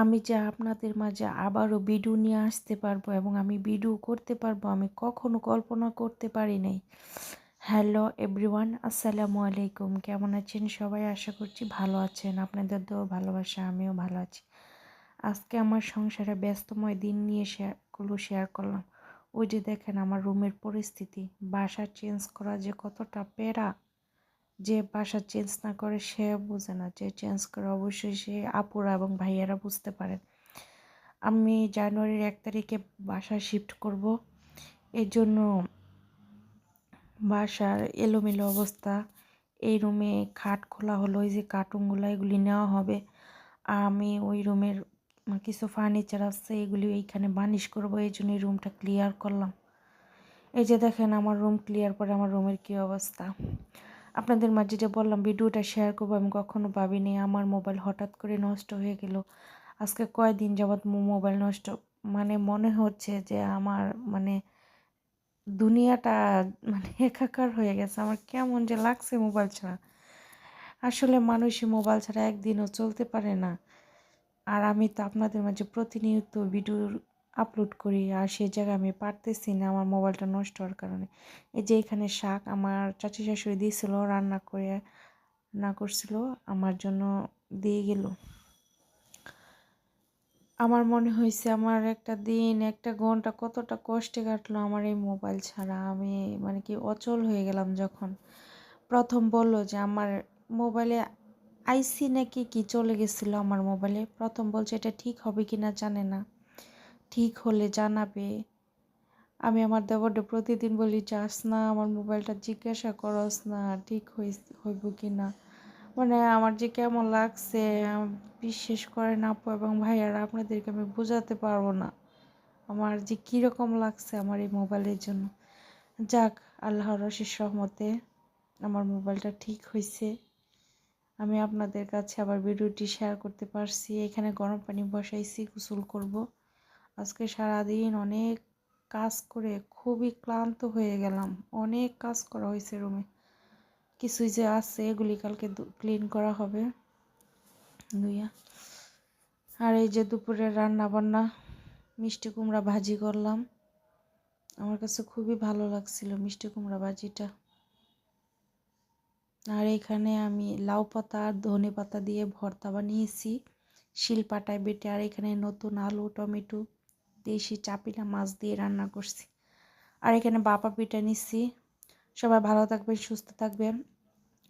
আমি যে আপনাদের মাঝে আবারও ভিডিও নিয়ে আসতে পারব এবং আমি ভিডিও করতে পারব, আমি কখনো কল্পনা করতে পারি নাই। হ্যালো এভরিওয়ান আসসালামু আলাইকুম। কেমন আছেন সবাই? আশা করছি ভালো আছেন। আপনাদের তো ভালোবাসা, আমিও ভালো আছি। আজকে আমার সংসারে ব্যস্তময় দিন নিয়ে শেয়ারগুলো শেয়ার করলাম। ওই যে দেখেন আমার রুমের পরিস্থিতি, বাসা চেঞ্জ করা যে কতটা পেরা যে বাসা চেঞ্জ না করে সে বোঝে না যে চেঞ্জ করে অবশ্যই সে আপুরা এবং ভাইয়ারা বুঝতে পারেন আমি জানুয়ারির এক তারিখে বাসা শিফট করব। এর জন্য বাসার এলোমেলো অবস্থা। এই রুমে খাট খোলা হলো ওই যে কার্টুনগুলো এগুলি নেওয়া হবে। আমি ওই রুমের কিছু ফার্নিচার আছে, এগুলি এইখানে বানিশ করব। এই জন্য এই রুমটা ক্লিয়ার করলাম। এই যে দেখেন, আমার রুম ক্লিয়ার করে আমার রুমের কী অবস্থা? আপনাদের মাঝে যে বললাম, ভিডিওটা শেয়ার করব আমি কখনো ভাবিনি। আমার মোবাইল হঠাৎ করে নষ্ট হয়ে গেল। আজকে কয়দিন যাবৎ মোবাইল নষ্ট মানে মনে হচ্ছে যে আমার মানে দুনিয়াটা মানে একাকার হয়ে গেছে। আমার কেমন যে লাগছে মোবাইল ছাড়া। আসলে মানুষই মোবাইল ছাড়া একদিনও চলতে পারে না। আর আমি তো আপনাদের মাঝে প্রতিনিয়ত ভিডিও আপলোড করি আর সেই জায়গায় আমি পারতেছি না, আমার মোবাইলটা নষ্ট হওয়ার কারণে। এই যে এখানে শাক আমার চাচি শাশুড়ি দিয়েছিল রান্না করে, রান্না করছিল, আমার জন্য দিয়ে গেল। আমার মনে হয়েছে আমার একটা দিন, একটা ঘণ্টা কতটা কষ্টে কাটলো আমার এই মোবাইল ছাড়া। আমি মানে কি অচল হয়ে গেলাম যখন। প্রথম বলল যে আমার মোবাইলে আইসি নাকি কি চলে গেছিল আমার মোবাইলে প্রথম বলছে, এটা ঠিক হবে কি না জানে না। ঠিক হলে জানাবে। আমি আমার দেবরটা প্রতিদিন বলি, যাস না, আমার মোবাইলটা জিজ্ঞাসা করস না, ঠিক হইব কি না? মানে আমার যে কেমন লাগছে, বিশ্বাস করেন আপু এবং ভাইয়ারা, আপনাদেরকে আমি বোঝাতে পারব না। আমার যে কীরকম লাগছে আমার এই মোবাইলের জন্য। যাক, আল্লাহর রশিস রহমতে আমার মোবাইলটা ঠিক হয়েছে আমি আপনাদের কাছে আবার ভিডিওটি শেয়ার করতে পারছি। এখানে গরম পানি বসাইছি, গোসল করব। আজকে সারাদিন অনেক কাজ করে খুবই ক্লান্ত হয়ে গেলাম। অনেক কাজ করা হয়েছে রুমে। কিছুই যে আছে, এগুলি কালকে ক্লিন করা হবে। আর এই যে দুপুরে রান্না বান্না মিষ্টি কুমড়া ভাজি করলাম। আমার কাছে খুবই ভালো লাগছিল মিষ্টি কুমড়া ভাজিটা। আর এখানে আমি লাউ পাতা আর ধনে পাতা দিয়ে ভর্তা বানিয়েছি, শিলপাটায় বেটে, আর এখানে নতুন আলু, টমেটো দেশি চাপিলা মাছ দিয়ে রান্না করছি। আর এখানে বাপা পিঠা নিচ্ছি। সবাই ভালো থাকবেন, সুস্থ থাকবেন।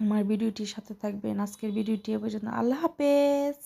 আমার ভিডিওটির সাথে থাকবেন। আজকের ভিডিওটি এ পর্যন্ত। আল্লাহ হাফেজ।